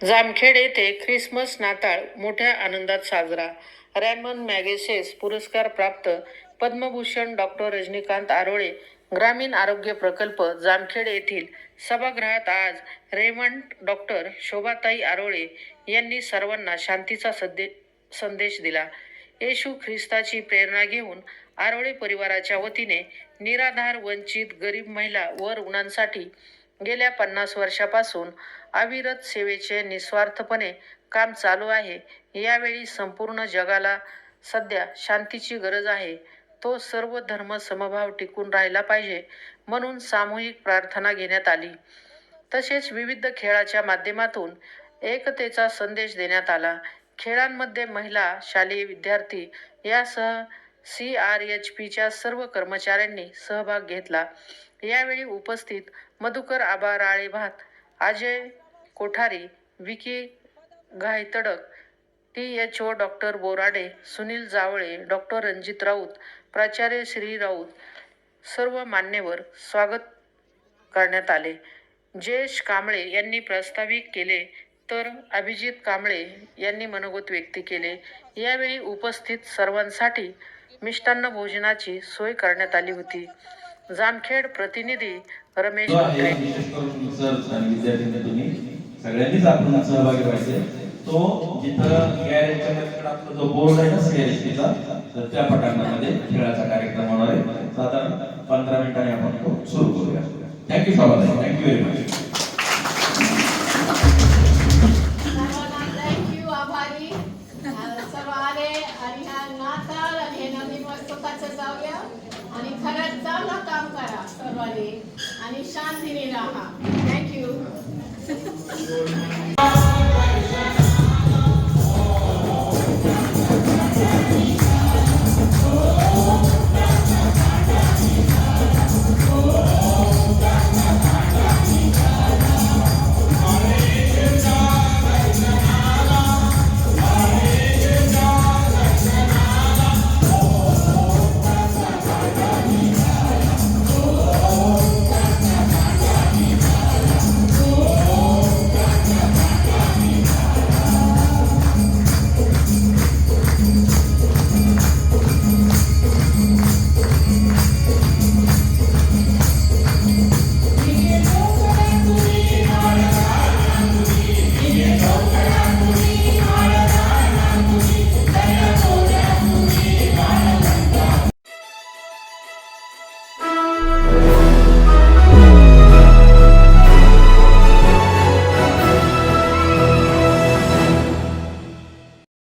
जामखेड येथे ख्रिसमस नाताळ मोठ्या आनंदात साजरा. रॅमन मॅगेसेस पुरस्कार प्राप्त पद्मभूषण डॉक्टर रजनीकांत आरोळे ग्रामीण आरोग्य प्रकल्प जामखेड येथील सभागृहात आज रेमंड डॉक्टर शोभाताई आरोळे यांनी सर्वांना शांतीचा सदे संदेश दिला. येशू ख्रिस्ताची प्रेरणा घेऊन आरोळे परिवाराच्या वतीने निराधार वंचित गरीब महिला व रुग्णांसाठी गेल्या पन्नास वर्षापासून अविरत सेवेचे निस्वार्थपणे काम चालू आहे. यावेळी संपूर्ण जगाला सध्या शांतीची गरज आहे. तो सर्व धर्म समभाव टिकून राहिला पाहिजे म्हणून सामूहिक प्रार्थना घेण्यात आली. तसेच विविध खेळाच्या माध्यमातून एकतेचा संदेश देण्यात आला. खेळांमध्ये महिला शालेय विद्यार्थी यासह सी आर एच पीच्या सर्व कर्मचाऱ्यांनी सहभाग घेतला. यावेळी उपस्थित Madhukar Aba Ralebhat Ajay Kothari Vicky Ghaytadak T H O doctor Borade Sunil Jawale doctor Ranjit Raut प्राचार्य श्री राऊत सर्व मान्यवर स्वागत करण्यात आले. जयेश कांबळे यांनी प्रास्ताविक केले तर अभिजित कांबळे यांनी मनोगत व्यक्त केले. यावेळी उपस्थित सर्वांसाठी मिष्टान्न भोजनाची सोय करण्यात आली होती. जामखेड प्रतिनिधी रमेश सर आणि विद्यार्थ्यांनी तुम्ही. सगळ्यांनीच आपण सहभागी व्हायचे तो जिथं आपला जो बोर्ड आहे ना सीआयएसपीचा तर त्या पटांगणामध्ये खेळाचा कार्यक्रम होणार आहे. साधारण पंधरा मिनिटांनी आपण तो सुरू करूया. Thank you so much thank you very much आणि नाताळ आणि हे नवीन जाऊया. आणि खरंच चांगलं काम करा सर्वांनी आणि शांतीने राहा. थँक्यू